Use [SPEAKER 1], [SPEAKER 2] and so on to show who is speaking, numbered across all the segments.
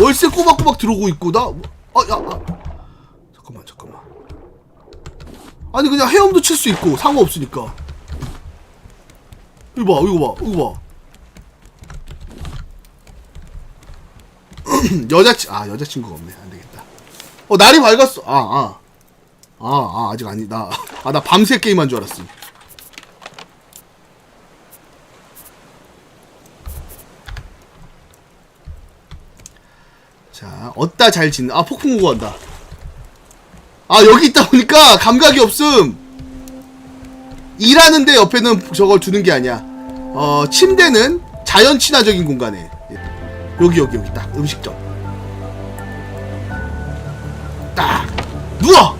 [SPEAKER 1] 월세 꼬박꼬박 들어오고 있고 나 아, 야, 아. 잠깐만 잠깐만. 아니 그냥 헤엄도 칠 수 있고 상관없으니까. 이거 봐 이거 봐 이거 봐. 여자친 아 여자친구가 없네. 안 되겠다. 어 날이 밝았어. 아아아 아. 아, 아, 아직 아니 나아 나 밤새 게임한 줄 알았어 자 어디다 잘 짓는 아 폭풍 간다. 아 여기 있다 보니까 감각이 없음. 일하는데 옆에는 저걸 두는 게 아니야. 어 침대는 자연 친화적인 공간에. 여기 여기 여기. 딱 음식점. 딱! 누워!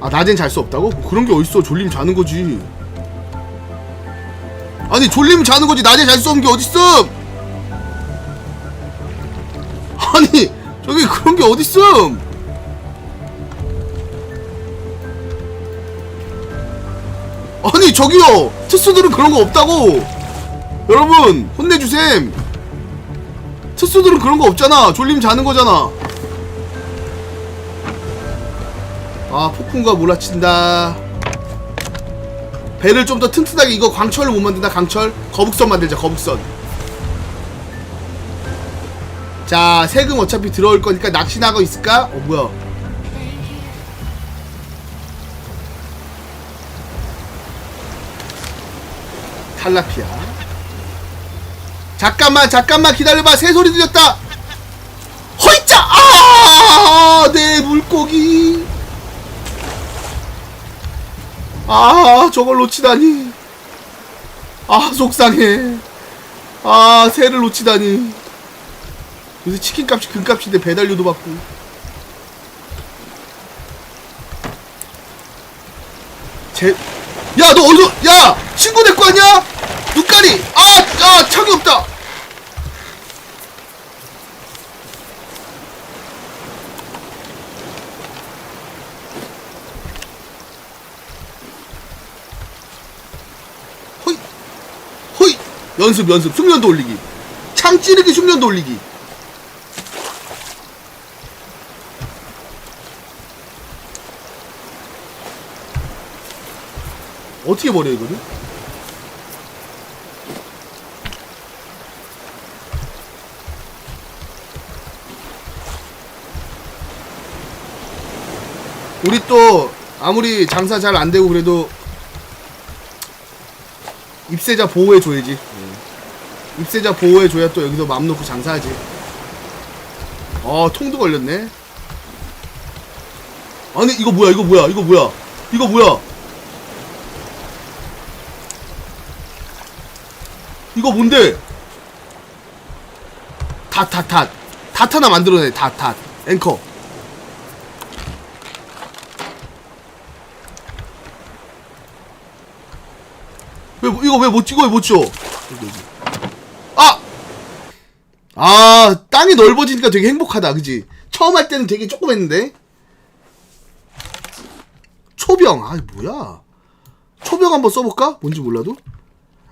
[SPEAKER 1] 아 낮엔 잘 수 없다고? 그런 게 어딨어. 졸리면 자는 거지. 아니 졸리면 자는 거지. 낮에 잘 수 없는 게 어딨음 저기 그런 게 어딨음? 아니 저기요! 특수들은 그런 거 없다고! 여러분 혼내주셈! 특수들은 그런 거 없잖아! 졸리면 자는 거잖아! 아 폭풍과 몰아친다. 배를 좀 더 튼튼하게 이거 광철을 못 만든다 강철? 거북선 만들자 거북선 자 세금 어차피 들어올 거니까 낚시 나가 있을까? 어 뭐야? 탈라피아 잠깐만 잠깐만 기다려봐. 새소리 들렸다. 허이짜 아내 물고기. 아 저걸 놓치다니. 아 속상해. 아 새를 놓치다니 요새 치킨 값이 금값인데 배달료도 받고. 제... 야 너 어디서 야 친구 내거 아니야? 눈가리 아, 아 창이 없다. 연습 연습. 숙련도 올리기. 창 찌르기 숙련도 올리기 어떻게 버려 이거를? 우리 또 아무리 장사 잘 안 되고 그래도 입세자 보호해 줘야지. 입세자 보호해 줘야 또 여기서 마음 놓고 장사하지. 어 통도 걸렸네. 아니 이거 뭐야 이거 뭐야 이거 뭐야 이거 뭐야 이거 뭔데? 닷, 닷, 닷. 닷 하나 만들어내, 닷, 닷. 앵커. 왜, 뭐- 이거 왜 못 찍어, 왜 못 찍어? 아! 아, 땅이 넓어지니까 되게 행복하다, 그지? 처음 할 때는 되게 조금 했는데? 초병, 아, 뭐야? 초병 한번 써볼까? 뭔지 몰라도?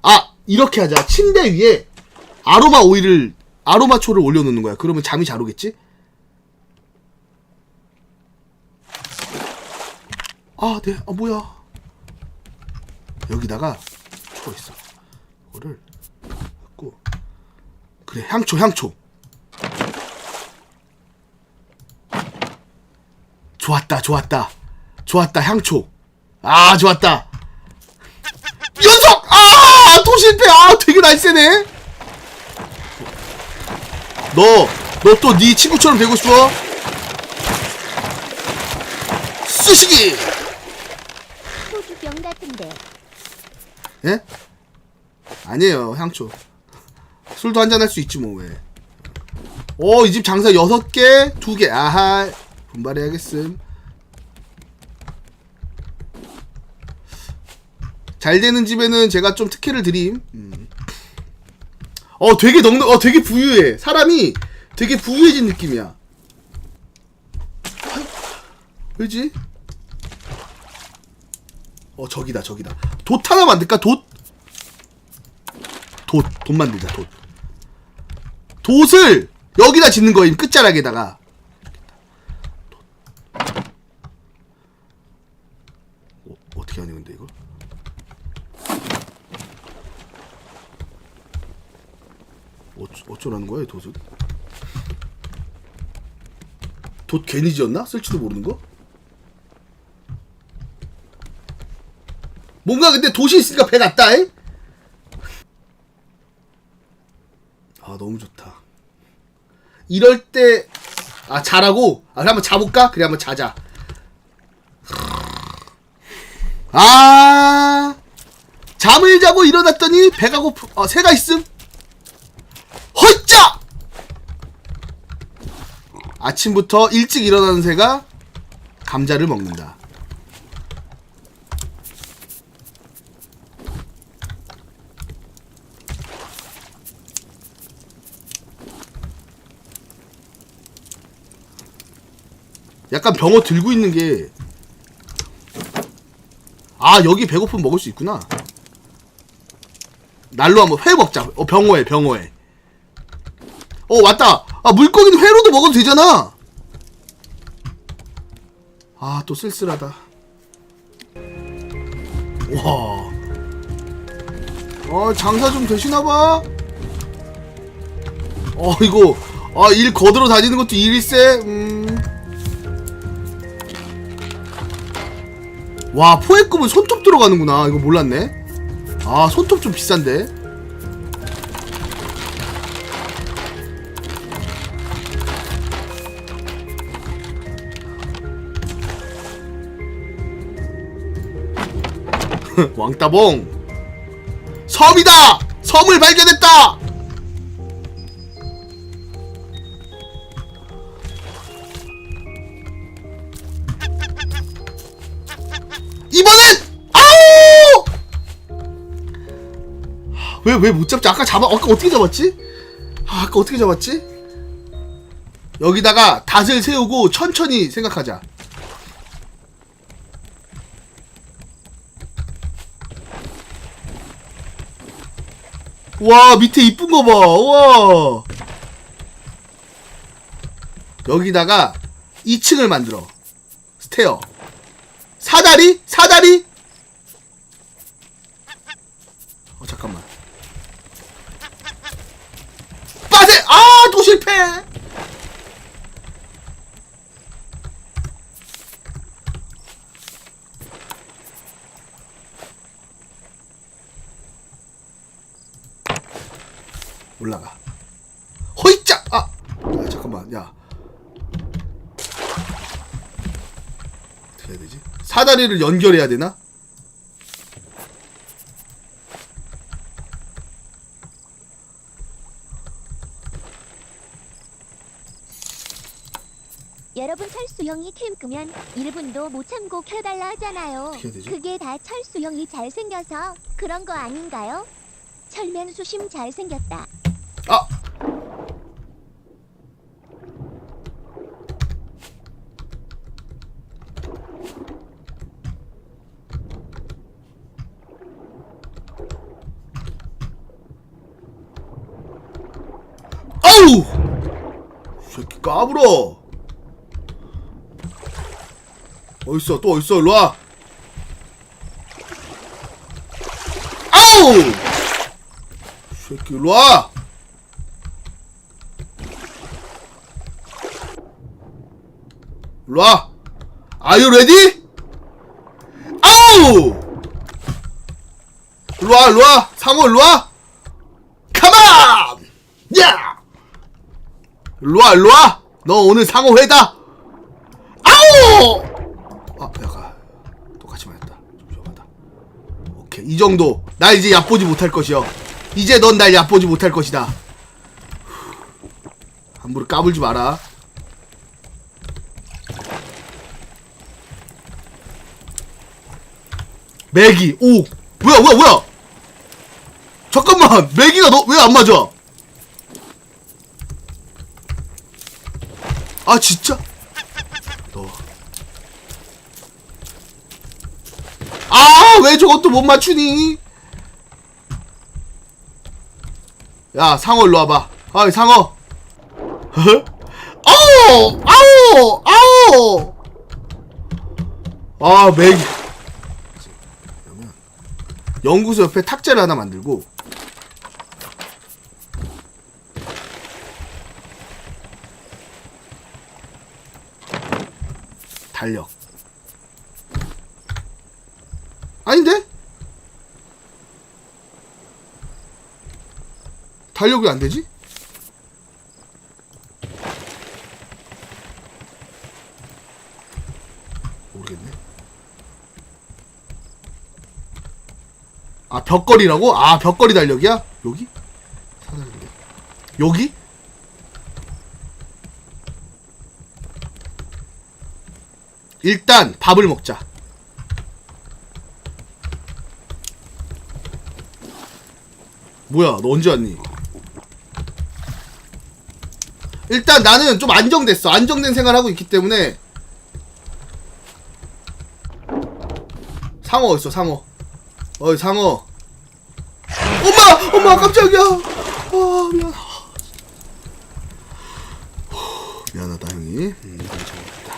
[SPEAKER 1] 아 이렇게 하자. 침대 위에 아로마 오일을 아로마 초를 올려놓는 거야. 그러면 잠이 잘 오겠지? 아 네 아 뭐야? 여기다가 초가 있어. 이거를 갖고. 그래 향초 향초. 좋았다 좋았다. 좋았다 향초. 아 좋았다! 아! 또 실패! 아, 되게 날쌔네? 너, 너 또 네 친구처럼 되고 싶어? 쑤시기!
[SPEAKER 2] 소주병 같은데
[SPEAKER 1] 예? 아니에요, 향초. 술도 한잔 할 수 있지, 뭐, 왜. 오, 이 집 장사 여섯 개, 두 개. 아하, 분발해야겠음. 잘 되는 집에는 제가 좀 특혜를 드림. 음. 어, 되게 넉넉, 어, 되게 부유해. 사람이 되게 부유해진 느낌이야. 아이, 왜지? 어, 저기다, 저기다. 돛 하나 만들까? 돛? 돛, 돛 만들자, 돛. 돛을 여기다 짓는 거임 끝자락에다가 어, 어떻게 하냐 근데 이거 어쩌, 어쩌라는 거야 이 돛은 돛 괜히 지었나? 쓸지도 모르는 거? 뭔가 근데 돛이 있으니까 배 같다 에? 아 너무 좋다. 이럴 때 아 자라고? 아 그래 한번 자볼까? 그래 한번 자자. 아! 잠을 자고 일어났더니 배가 고프 어 새가 있음 헐짜 아침부터 일찍 일어나는 새가 감자를 먹는다 약간 병어 들고 있는 게. 아, 여기 배고프면 먹을 수 있구나. 날로 한번 회 먹자. 어, 병어회, 병어회. 어, 왔다. 아, 물고기는 회로도 먹어도 되잖아. 아, 또 쓸쓸하다. 와. 어, 장사 좀 되시나봐. 어, 이거. 아, 일 거들어 다니는 것도 일일세. 음. 와 포획급은 손톱 들어가는구나 이거 몰랐네 아 손톱 좀 비싼데 왕따봉. 섬이다! 섬을 발견했다! 이번엔 아우 왜 왜 못 잡지? 아까 잡아 아까 어떻게 잡았지? 아, 아까 어떻게 잡았지? 여기다가 닷을 세우고 천천히 생각하자 와 밑에 이쁜 거 봐 와 여기다가 2층을 만들어 스테어 사다리? 사다리? 어 잠깐만 빠세! 아! 또 실패! 올라가 허이짜! 아! 야 잠깐만 야 어떻게 해야 되지? 사다리를 연결해야 되나?
[SPEAKER 2] 여러분 철수형이 캠 끄면 1분도 못 참고 켜달라 하잖아요.
[SPEAKER 1] 어떻게 해야 되지?
[SPEAKER 2] 그게 다 철수형이 잘생겨서 그런 거 아닌가요? 철면 수심 잘생겼다.
[SPEAKER 1] 아! 아우! 새끼 까불어! 어딨어, 또 어딨어, 일로 와! 아우! 새끼, 일로 와! 일로 와! Are you ready? 아우! 일로 와, 일로 와! 상호, 일로 와! Come on! 야! 일로와, 일로와! 너 오늘 상호 회다! 아우! 아, 약간, 똑같이 맞았다. 좀 위험하다. 오케이, 이 정도. 날 이제 얕보지 못할 것이여. 이제 넌 날 얕보지 못할 것이다. 함부로 까불지 마라. 맥이 오 뭐야 뭐야 뭐야 잠깐만 맥이가 너 왜 안 맞아 아 진짜 너 아왜 저것도 못 맞추니 야 상어 일로 와봐 아 상어 아우! 아우! 아우! 아, 맥. 연구소 옆에 탁자를 하나 만들고 달력. 아닌데? 달력이 안 되지? 모르겠네. 아 벽걸이라고? 아 벽걸이 달력이야? 여기? 여기? 일단 밥을 먹자. 뭐야 너 언제 왔니? 일단 나는 좀 안정됐어. 안정된 생활하고 있기 때문에 상어 어딨어 상어 어이 상어 엄마 엄마 깜짝이야 아 미안 미안하다 형이 음, 괜찮겠다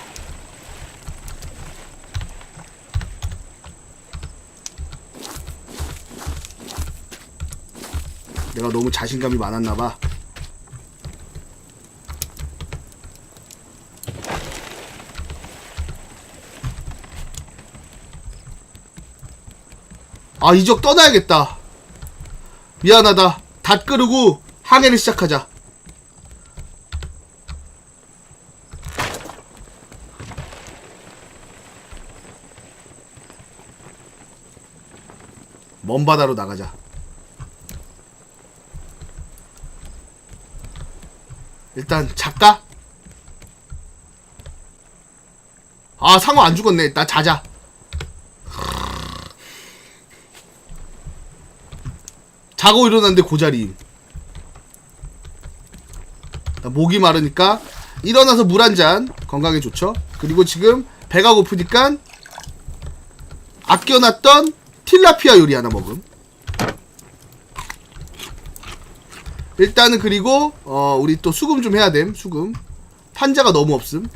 [SPEAKER 1] 내가 너무 자신감이 많았나봐. 아 이 적 떠나야겠다. 미안하다. 닷 끄르고 항해를 시작하자. 먼 바다로 나가자 일단 작가 아 상어 안 죽었네 일단 자자 자고 일어났는데 고자리. 나 목이 마르니까 일어나서 물 한 잔 건강에 좋죠. 그리고 지금 배가 고프니까 아껴놨던 틸라피아 요리 하나 먹음. 일단은 그리고 어 우리 또 수금 좀 해야 됨. 수금. 판자가 너무 없음.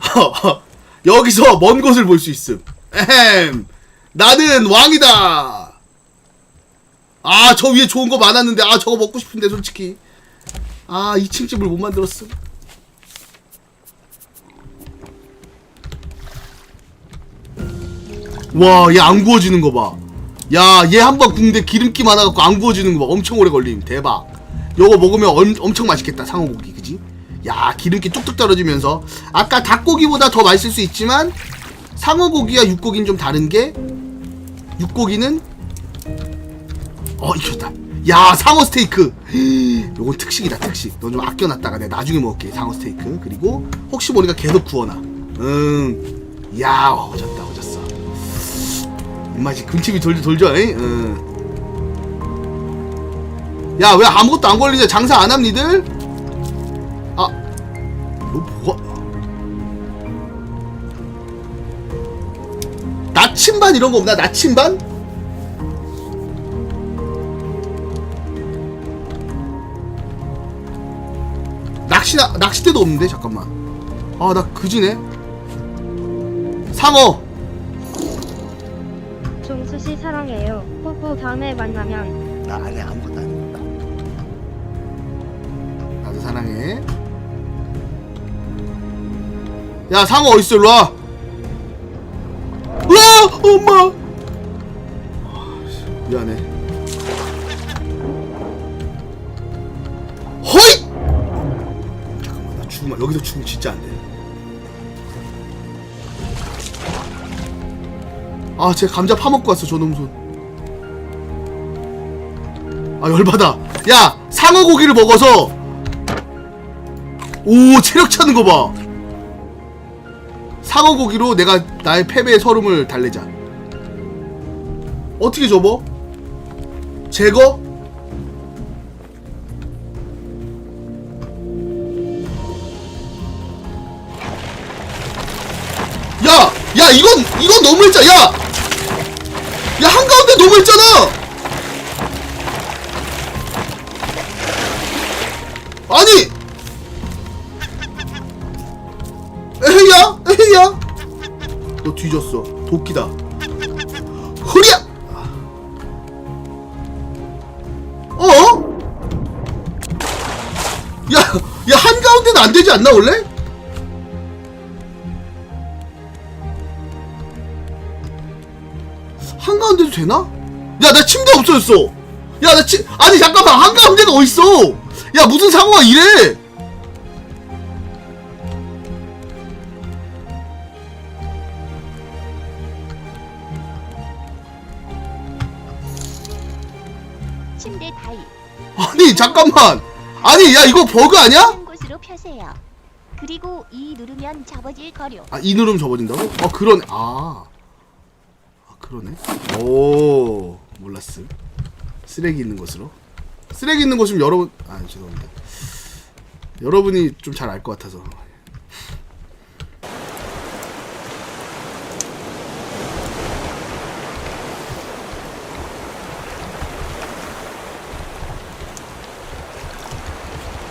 [SPEAKER 1] 여기서 먼 곳을 볼 수 있음. 에헴. 나는 왕이다. 아, 저 위에 좋은 거 많았는데, 아, 저거 먹고 싶은데, 솔직히. 아, 2층 집을 못 만들었음. 와, 얘 안 구워지는 거 봐. 야, 얘 한 번 굽는데 기름기 많아갖고 안 구워지는 거 봐. 엄청 오래 걸림. 대박. 요거 먹으면 엄, 엄청 맛있겠다. 상어고기, 그지? 야, 기름기 뚝뚝 떨어지면서. 아까 닭고기보다 더 맛있을 수 있지만, 상어고기와 육고기는 좀 다른 게 육고기는 어 이겼다 야 상어 스테이크 요건 특식이다 특식 너 좀 아껴놨다가 내가 나중에 먹을게 상어 스테이크 그리고 혹시 모르니까 계속 구워놔 응야 어졌다 어졌어 입맛이 군침이 돌죠 돌죠 잉? 응. 야왜 아무것도 안 걸리냐 장사 안 합니들 아 너 뭐가 나침반 이런 거 없나? 나침반? 낚시나 낚싯대도 없는데 잠깐만. 아 나 그지네. 상어.
[SPEAKER 3] 종수씨 사랑해요. 뽀뽀 다음에 만나면
[SPEAKER 1] 나 안에 아무것도 안 입었다. 나도 사랑해. 야 상어 어딨어 일로 와. 으아 엄마. 미안해. 호이. 잠깐만 나 죽으면 여기서 죽으면 진짜 안 돼. 아, 쟤 감자 파먹고 왔어, 저놈손. 아, 열받아. 야, 상어 고기를 먹어서. 오, 체력 차는 거 봐. 상어 고기로 내가 나의 패배의 서름을 달래자. 어떻게 접어? 제거? 야! 야, 이건, 이건 너무했잖아! 야! 야 한가운데 너무 있잖아! 아니! 에헤야? 에헤야? 너 뒤졌어. 도끼다. 허리야! 어? 야, 야 한가운데는 안되지 않나 원래? 야, 나 침대 없어졌어! 야, 나 침, 아니, 잠깐만, 한가운데가 어딨어! 야, 무슨 상호가 이래!
[SPEAKER 2] 침대 다이.
[SPEAKER 1] 아니, 잠깐만! 아니, 야, 이거 버그 아니야?
[SPEAKER 2] 한 곳으로 펴세요. 그리고 이 누르면 접어질 거려.
[SPEAKER 1] 아, 이 누르면 접어진다고? 아, 그러네. 아. 아, 그러네. 오, 몰랐어. 쓰레기 있는 곳으로. 쓰레기 있는 곳이면 여러분, 아, 죄송합니다. 여러분이 좀 잘 알 것 같아서.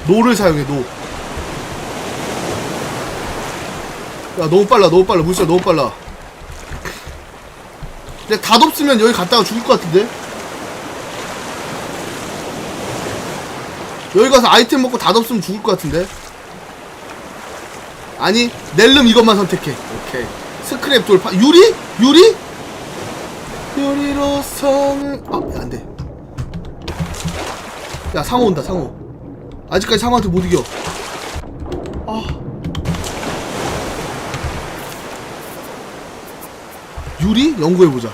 [SPEAKER 1] 노를 사용해, 노. 야 너무 빨라 너무 빨라 물살 너무 빨라 근데 닷없으면 여기 갔다가 죽을 것 같은데? 여기 가서 아이템 먹고 닷없으면 죽을 것 같은데? 아니 넬름 이것만 선택해. 오케이. 스크랩 돌파. 유리? 유리? 유리로 성을 아 안돼. 야 상어 온다 상어 아직까지 상어한테 못 이겨 유리? 연구해보자.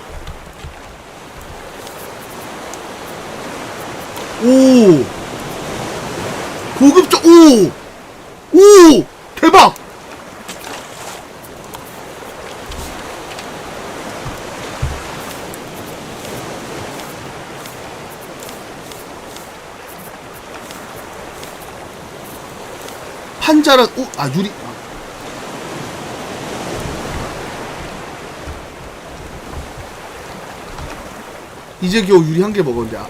[SPEAKER 1] 오! 고급적, 오! 오! 대박! 판자란, 오! 아, 유리. 아. 이제 겨우 유리 한 개 먹었는데 아.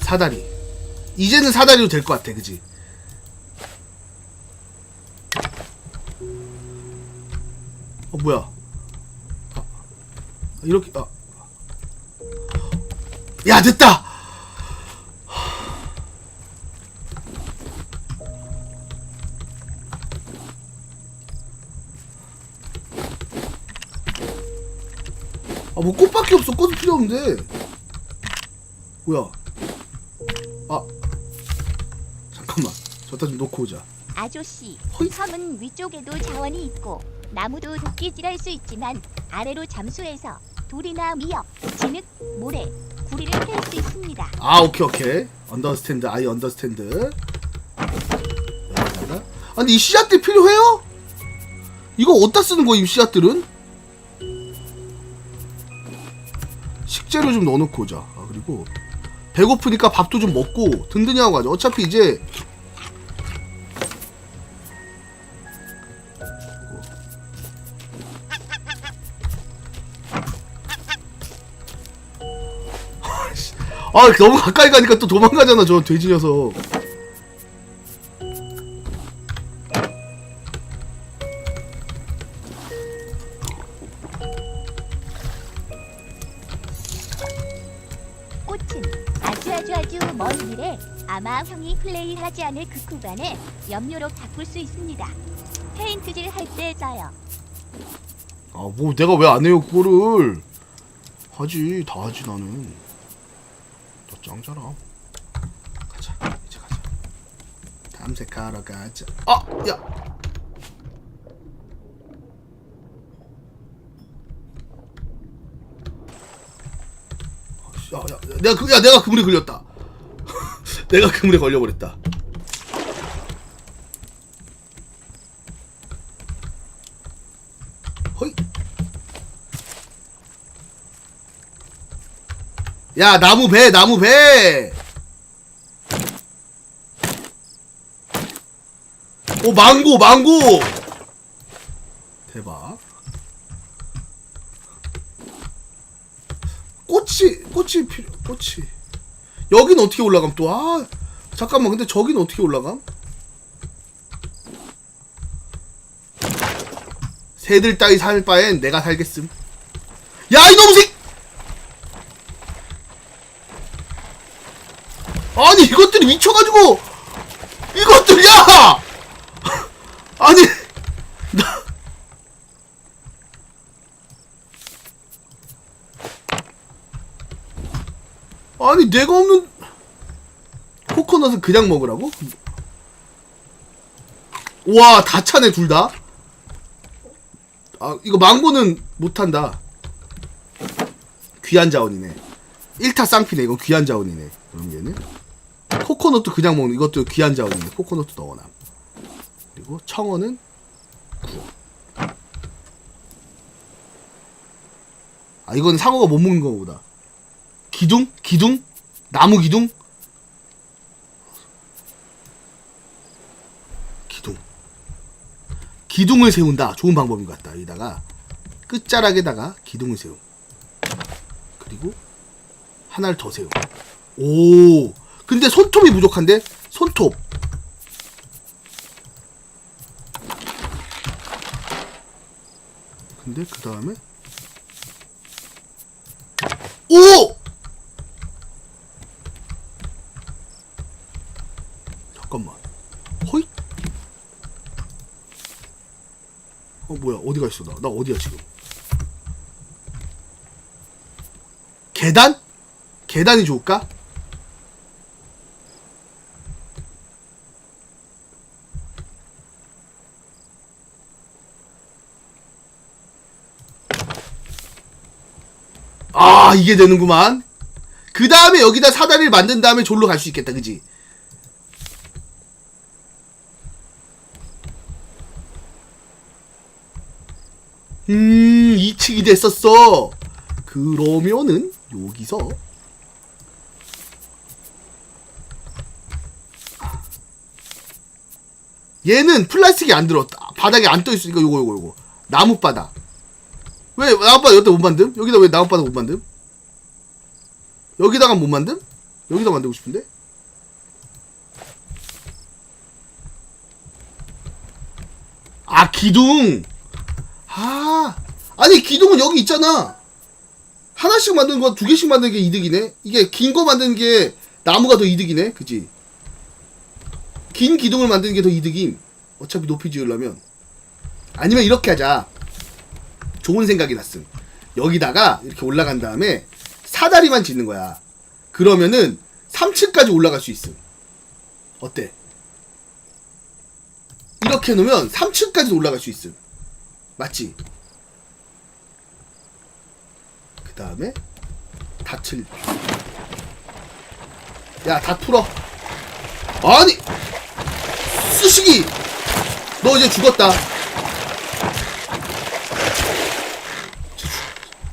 [SPEAKER 1] 사다리 이제는 사다리로 될 것 같아 그지 뭐야? 아, 이렇게 아. 야 됐다. 아 뭐 꽃밖에 없어 꽃은 필요 없는데 뭐야 아 잠깐만 저다 좀 놓고 오자
[SPEAKER 2] 아저씨,
[SPEAKER 1] 허이.
[SPEAKER 2] 섬은 위쪽에도 자원이 있고 나무도 도끼질할 수 있지만 아래로 잠수해서 돌이나 미역, 진흙, 모래, 구리를 캘 수 있습니다.
[SPEAKER 1] 아 오케이 오케이 언더스탠드 아이 언더스탠드 아 근데 이 씨앗들 필요해요? 이거 어디다 쓰는 거야 이 씨앗들은? 식재료 좀 넣어놓고 오자 아 그리고 배고프니까 밥도 좀 먹고 든든히 하고 가자 어차피 이제 아 너무 가까이 가니까 또 도망가잖아 저 돼지 녀석
[SPEAKER 2] 꽃은 아주 아주 아주 먼 미래 아마 형이 플레이하지 않을 그 구간에 염료로 바꿀 수 있습니다. 페인트질 할 때 써요.
[SPEAKER 1] 아 뭐 내가 왜 안 해요 그거를 하지 다 하지 나는 너 짱잖아 가자. 이제 가자. 탐색하러 가자. 아야! 야, 야, 내가 그, 야, 내가 그물에 걸렸다. 내가 그물에 걸려버렸다. 야 나무 배 나무 배. 오 망고 망고. 대박. 꽃이 꽃이 필요 꽃이. 여긴 어떻게 올라감 또? 아 잠깐만 근데 저긴 어떻게 올라감? 새들 따위 살 바엔 내가 살겠음. 야 이놈 새! 아니 이것들이 미쳐가지고 이것들 야! 아니 나 아니 내가 없는 코코넛을 그냥 먹으라고? 와 다 차네 둘 다. 아 이거 망고는 못한다. 귀한 자원이네. 1타 쌍피네 이건 귀한 자원이네. 그럼 얘는 코코넛도 그냥 먹는 이것도 귀한 자원이네. 코코넛도 넣어놔. 그리고 청어는 구워. 아 이건 상어가 못 먹는 거보다. 기둥? 기둥? 나무 기둥? 기둥. 기둥을 세운다. 좋은 방법인 것 같다. 여기다가 끝자락에다가 기둥을 세움. 그리고 하나를 더 세움. 오. 근데 손톱이 부족한데? 손톱. 근데 그 다음에 오! 잠깐만. 허이? 어 뭐야 어디 가 있어 나? 나 어디야 지금? 계단? 계단이 좋을까? 아 이게 되는구만 그 다음에 여기다 사다리를 만든 다음에 졸로 갈 수 있겠다 그지? 음, 이측이 됐었어. 그러면은 여기서 얘는 플라스틱이 안 들었다. 바닥에 안 떠 있으니까 요거 요거 요거 나무 바닥. 왜 나무 바닥 여기다 못 만듦? 여기다 왜 나무 바닥 못 만듦? 여기다가 못 만듦? 여기다 만들고 싶은데? 아 기둥. 아, 아니 기둥은 여기 있잖아. 하나씩 만드는 거 두 개씩 만드는 게 이득이네. 이게 긴 거 만드는 게 나무가 더 이득이네, 그지? 긴 기둥을 만드는 게 더 이득임. 어차피 높이 지으려면. 아니면 이렇게 하자. 좋은 생각이 났음. 여기다가 이렇게 올라간 다음에 사다리만 짓는 거야. 그러면은 3층까지 올라갈 수 있음. 어때? 이렇게 놓으면 3층까지 올라갈 수 있음. 맞지? 그 다음에 닷을 야다 풀어 아니 수식이 너 이제 죽었다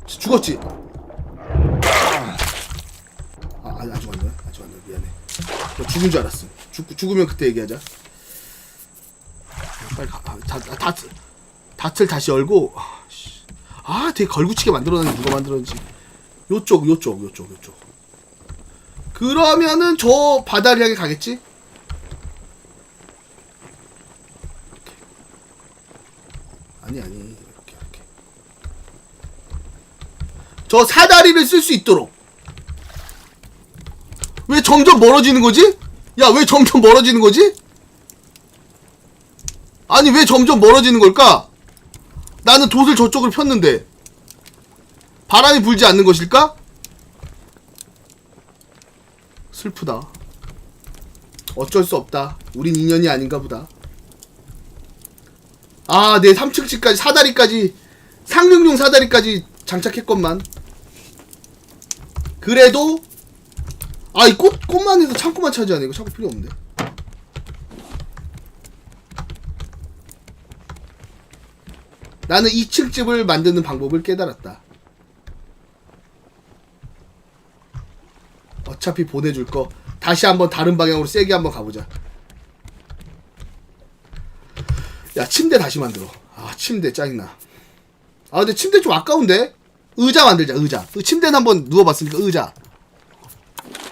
[SPEAKER 1] 죽- 죽었지 죽은 줄 알았어. 죽, 죽으면 그때 얘기하자. 빨리 가 아, 다, 다, 다, 닷을 다시 열고 아, 씨. 아 되게 걸구치게 만들어놨는데 누가 만들었는지. 요쪽 요쪽 요쪽 요쪽. 그러면은 저 향해 가겠지? 아니 아니 이렇게 이렇게. 저 사다리를 쓸 수 있도록 왜 점점 멀어지는 거지? 야 왜 점점 멀어지는 거지? 아니 왜 점점 멀어지는 걸까? 나는 돛을 저쪽으로 폈는데 바람이 불지 않는 것일까? 슬프다. 어쩔 수 없다. 우린 인연이 아닌가 보다. 아, 내 3층치까지 사다리까지 상륙용 사다리까지 장착했건만. 그래도 아, 이 꽃, 꽃만 해서 창고만 차지하네. 이거 창고 필요 없는데. 나는 2층 집을 만드는 방법을 깨달았다. 어차피 보내줄 거. 다시 한번 다른 방향으로 세게 한번 가보자. 야 침대 다시 만들어. 아 침대 짜증나. 아 근데 침대 좀 아까운데? 의자 만들자 의자. 침대는 한번 누워봤으니까 의자